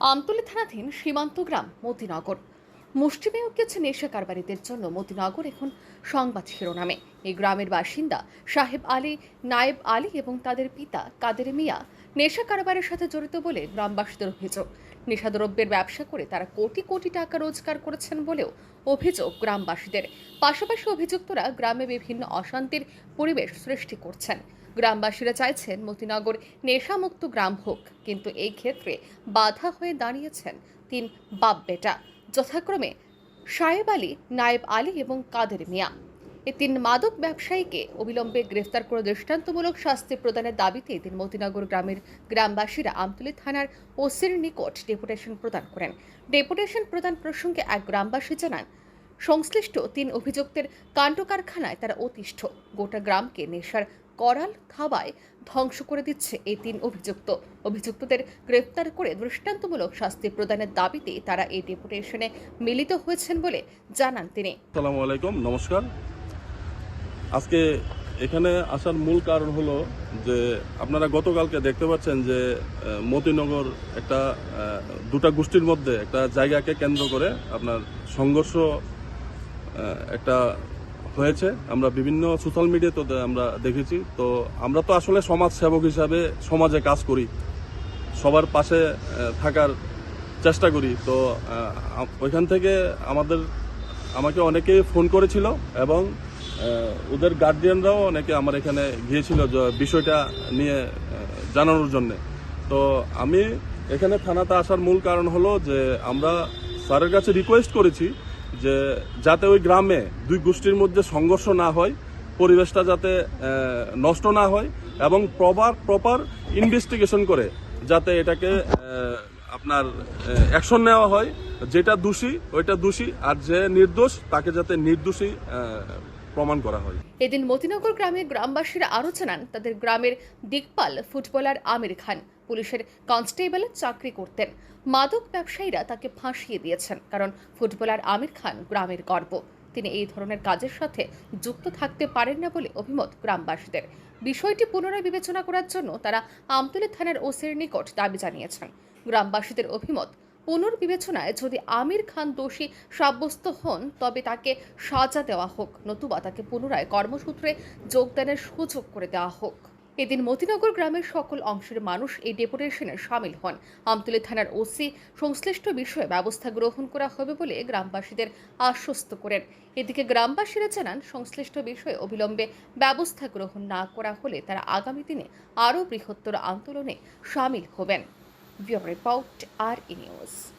আমতলী থানাধীন সীমান্ত গ্রাম মতিনগর। মুষ্টিমেয় কিছু নেশা কারবারিদের জন্য মতিনগর এখন সংবাদ শিরোনামে। এই গ্রামের বাসিন্দা সাহেব আলী, নায়েব আলী এবং তাদের পিতা কাদের মিয়া নেশা কারবারের সাথে জড়িত বলে গ্রামবাসীদের অভিযোগ। নেশাদ্রব্যের ব্যবসা করে তারা কোটি কোটি টাকা রোজগার করেছেন বলেও অভিযোগ গ্রামবাসীদের। পাশাপাশি অভিযুক্তরা গ্রামে বিভিন্ন অশান্তির পরিবেশ সৃষ্টি করছেন। গ্রামবাসীরা চাইছেন মতিনগর নেশামুক্ত গ্রাম হোক, কিন্তু এই ক্ষেত্রে বাধা হয়ে দাঁড়িয়েছেন তিন বাপ বেটা যথাক্রমে সাহেব আলী, নায়েব আলী এবং কাদের মিয়া। এই তিন মাদক ব্যবসায়ীকে অবিলম্বে গ্রেফতার করে দৃষ্টান্তমূলক শাস্তি প্রদানের দাবিতে এদিন মতিনগর গ্রামের গ্রামবাসীরা আমতলী থানার ওসির নিকট ডেপুটেশন প্রদান করেন। ডেপুটেশন প্রদান প্রসঙ্গে এক গ্রামবাসী জানান, সংশ্লিষ্ট তিন অভিযুক্তের কাণ্ড কারখানায় তারা অতিষ্ঠ। গোটা গ্রামকে নেশার করাল থাবায় ধ্বংস করে দিচ্ছে এই তিন অভিযুক্ত। অভিযুক্তদের গ্রেপ্তার করে দৃষ্টান্তমূলক শাস্তি প্রদানের দাবিতে তারা এই ডেপুটেশনে মিলিত হয়েছেন বলে জানান তিনি। আসসালামু আলাইকুম, নমস্কার। আজকে এখানে আসার মূল কারণ হলো যে আপনারা গতকালকে দেখতে পাচ্ছেন যে মতিনগর একটা দুটা গোষ্ঠীর মধ্যে একটা জায়গাকে কেন্দ্র করে আপনার সংঘর্ষ একটা হয়েছে। আমরা বিভিন্ন সোশ্যাল মিডিয়াতে আমরা দেখেছি। তো আমরা তো আসলে সমাজ সেবক হিসাবে সমাজে কাজ করি। সবার পাশে থাকার চেষ্টা করি। তো ওইখান থেকে আমাদের, আমাকে অনেকে ফোন করেছিল এবং ওদের গার্ডিয়ানরাও অনেকে আমার এখানে গিয়েছিল বিষয়টা নিয়ে জানানোর জন্য। তো আমি এখানে থানাতে আসার মূল কারণ হলো যে আমরা স্যারের কাছে রিকোয়েস্ট করেছি যে যাতে ওই গ্রামে দুই গোষ্ঠীর মধ্যে সংঘর্ষ না হয়, পরিবেশটা যাতে নষ্ট না হয় এবং প্রপার প্রপার ইনভেস্টিগেশন করে যাতে এটাকে আপনার অ্যাকশন নেওয়া হয়। যেটা দোষী, ওইটা দোষী। আর যে নির্দোষ, তাকে যাতে নির্দোষী প্রমাণ করা হয়। এদিন মতিনগর গ্রামের গ্রামবাসীরা আরও জানান তাদের গ্রামের দিকপাল ফুটবলার আমির খান। পুলিশের কনস্টেবলের চাকরি করতেন। মাদক ব্যবসায়ীরা তাকে ফাঁসিয়ে দিয়েছেন কারণ ফুটবলার আমির খান গ্রামের গর্ব। তিনি এই ধরনের কাজের সাথে যুক্ত থাকতে পারেন না বলে অভিমত গ্রামবাসীদের। বিষয়টি পুনরায় বিবেচনা করার জন্য তারা আমতলী থানার ওসির নিকট দাবি জানিয়েছেন। গ্রামবাসীদের অভিমত পুনর্বিবেচনায় যদি আমির খান দোষী সাব্যস্ত হন, তবে তাকে সাজা দেওয়া হোক। নতুবা তাকে পুনরায় কর্মসূত্রে যোগদানের সুযোগ করে দেওয়া হোক। এদিন মতিনগর গ্রামের সকল অংশের মানুষ এই ডেপুটেশনে সামিল হন। আমতলী থানার ওসি সংশ্লিষ্ট বিষয়ে ব্যবস্থা গ্রহণ করা হবে বলে গ্রামবাসীদের আশ্বস্ত করেন। এদিকে গ্রামবাসীরা জানান, সংশ্লিষ্ট বিষয়ে অবিলম্বে ব্যবস্থা গ্রহণ না করা হলে তারা আগামী দিনে আরও বৃহত্তর আন্দোলনে সামিল হবেন। we are about our in.